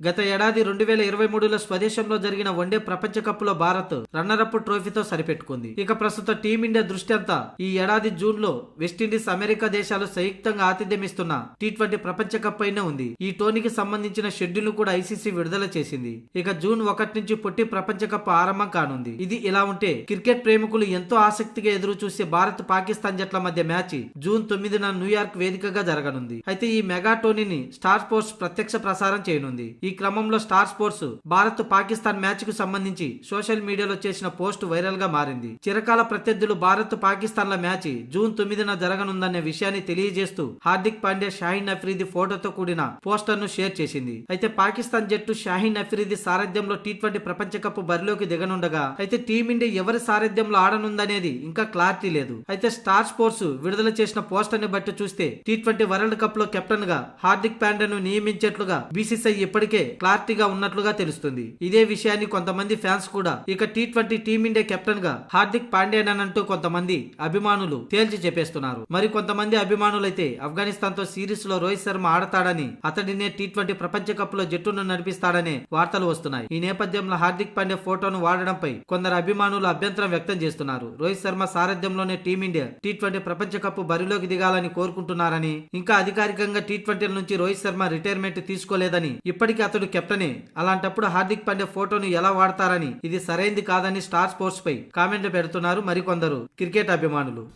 గత ఏడాది రెండు వేల ఇరవై మూడులో స్వదేశంలో జరిగిన వన్డే ప్రపంచ కప్లో భారత్ రన్నరప్ ట్రోఫీతో సరిపెట్టుకుంది. ఇక ప్రస్తుత టీమిండియా దృష్టి అంతా ఈ ఏడాది జూన్లో వెస్టిండీస్ అమెరికా దేశాలు సంయుక్తంగా ఆతిథ్యం ఇస్తున్న టీ ట్వంటీ ప్రపంచ కప్ పైనే ఉంది. ఈ టోర్నీకి సంబంధించిన షెడ్యూల్ కూడా ఐసీసీ విడుదల చేసింది. ఇక జూన్ ఒకటి నుంచి పొట్టి ప్రపంచ కప్ ఆరంభం కానుంది. ఇది ఇలా ఉంటే క్రికెట్ ప్రేమికులు ఎంతో ఆసక్తిగా ఎదురు చూసే భారత్ పాకిస్తాన్ జట్ల మధ్య మ్యాచ్ జూన్ తొమ్మిదిన న్యూయార్క్ వేదికగా జరగనుంది. అయితే ఈ మెగా టోర్నీని స్టార్ స్పోర్ట్స్ ప్రత్యక్ష ప్రసారం చేయనుంది. ఈ క్రమంలో స్టార్ స్పోర్ట్స్ భారత్ పాకిస్తాన్ మ్యాచ్కు సంబంధించి సోషల్ మీడియాలో చేసిన పోస్ట్ వైరల్గా మారింది. చిరకాల ప్రత్యర్థులు భారత్ పాకిస్తాన్ల మ్యాచ్ జూన్ తొమ్మిదిన జరగనుందనే విషయాన్ని తెలియజేస్తూ హార్దిక్ పాండ్యా షాహీన్ అఫ్రీది ఫోటోతో కూడిన పోస్టర్ను షేర్ చేసింది. అయితే పాకిస్తాన్ జట్టు షాహీన్ అఫ్రీది సారథ్యంలో టీ ట్వంటీ ప్రపంచ కప్ బరిలోకి దిగనుండగా అయితే టీమిండియా ఎవరి సారథ్యంలో ఆడనుందనేది ఇంకా క్లారిటీ లేదు. అయితే స్టార్ స్పోర్ట్స్ విడుదల చేసిన పోస్టర్ని బట్టి చూస్తే టీ ట్వంటీ వరల్డ్ కప్లో కెప్టెన్గా హార్దిక్ పాండ్యాను నియమించేట్లుగా బీసీసీఐ ఇప్పటికే క్లారిటీగా ఉన్నట్లుగా తెలుస్తుంది. ఇదే విషయాన్ని కొంతమంది ఫ్యాన్స్ కూడా ఇక టీ ట్వంటీ టీమిండియా కెప్టెన్గా హార్దిక్ పాండ్యానంటూ కొంతమంది అభిమానులు తేల్చి చెప్పేస్తున్నారు. మరి కొంతమంది అభిమానులైతే ఆఫ్ఘనిస్తాన్తో సిరీస్లో రోహిత్ శర్మ ఆడతాడని అతడినే టీ ట్వంటీ ప్రపంచ కప్లో జట్టును నడిపిస్తాడనే వార్తలు వస్తున్నాయి. ఈ నేపథ్యంలో హార్దిక్ పాండే ఫోటోను వాడడంపై కొందరు అభిమానులు అభ్యంతరం వ్యక్తం చేస్తున్నారు. రోహిత్ శర్మ సారథ్యంలోనే టీమిండియా టీ ట్వంటీ ప్రపంచ కప్ బరిలోకి దిగాలని కోరుకుంటున్నారని ఇంకా అధికారికంగా టీ ట్వంటీల నుంచి రోహిత్ శర్మ రిటైర్మెంట్ తీసుకోలేదని ఇప్పటికీ అతడు కెప్టెనే. అలాంటప్పుడు హార్దిక్ పాండే ఫోటోను ఎలా వాడతారని. ఇది సరైంది కాదని స్టార్ స్పోర్ట్స్ పై కామెంట్లు పెడుతున్నారు మరికొందరు. క్రికెట్ అభిమానులు.